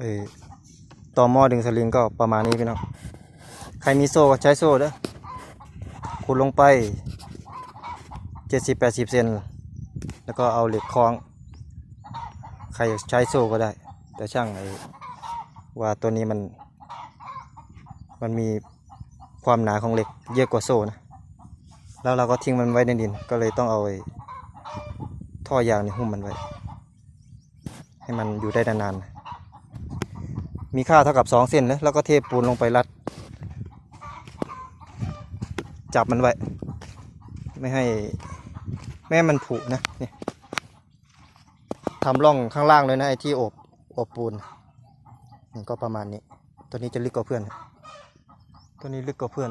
เออต่อหม้อดึงสลิงก็ประมาณนี้พี่น้องใครมีโซ่ก็ใช้โซ่เด้อขุดลงไปเจ็ดสิบแปดสิบเซนแล้วก็เอาเหล็กคล้อง ใครใช้โซ่ก็ได้ แต่ช่างไอ้ว่าตัวนี้มัน มันมีความหนาของเหล็กเยอะกว่าโซ่นะ แล้วเราก็ทิ้งมันไว้ในดิน ก็เลยต้องเอาไอ้ท่อยางนี่หุ้มมันไว้ ให้มันอยู่ได้นานๆ มีค่าเท่ากับสองเส้นนะแล้วก็เทปูนลงไปรัด จับมันไว้ ไม่ให้ไม่มันผุนะนี่ทำร่องข้างล่างเลยนะไอ้ที่อบอบปูนนี่ก็ประมาณนี้ ตัวนี้จะลึกกว่าเพื่อน ตัวนี้ลึกกว่าเพื่อน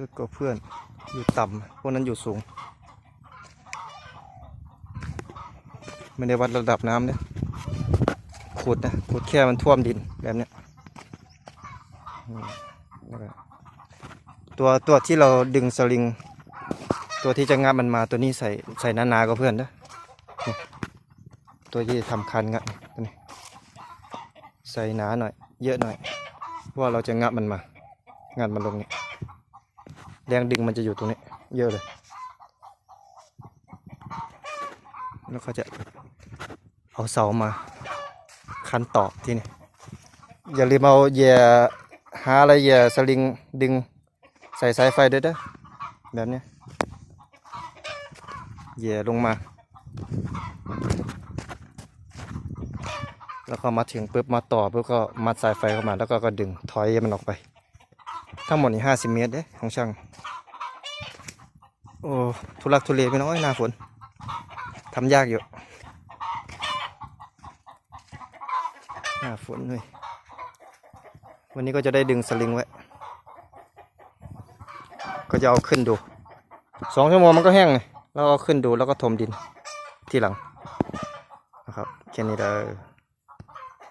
ลึกกว่าเพื่อน อยู่ต่ำพวกนั้นอยู่สูง ไม่ได้วัดระดับน้ำเนี่ยขุดนะขุดแค่มันท่วมดินแบบเนี้ยตัวตัวที่เราดึงสลิง ตัวที่จะงับมันมาตัวนี้ใส่ใส่หนาๆกับเพื่อนนะตัวที่ทำคันงัดตัวนี้ใส่หนาหน่อย เยอะหน่อยว่าเราจะงับมันมา งัดมันลงนี่แรงดึงมันจะอยู่ตรงนี้ เยอะเลย แล้วเขาจะ เอาเสามา คันต่อที่นี่อย่าลืมเอาเหย่หาอะไรเหย่สลิงดึงใส่สายไฟด้วยเด้อแบบนี้เหย่ลงมา แล้วก็มาถึงปุ๊บมาต่อปุ๊บก็มัดสายไฟเข้ามา แล้วก็ก็ดึงถอยมันออกไป ทั้งหมดนี่ห้าสิบเมตรเด้ของช่างโอ้ทุลักทุเลไปน้อยหน้าฝนทำยากอยู่ หน้าฝนเลยวันนี้ก็จะได้ดึงสลิงไว้ ก็จะเอาขึ้นดูสองชั่วโมงมันก็แห้งเลยแล้วเอาขึ้นดูแล้วก็ถมดินที่หลังนะครับแค่นี้เด้อ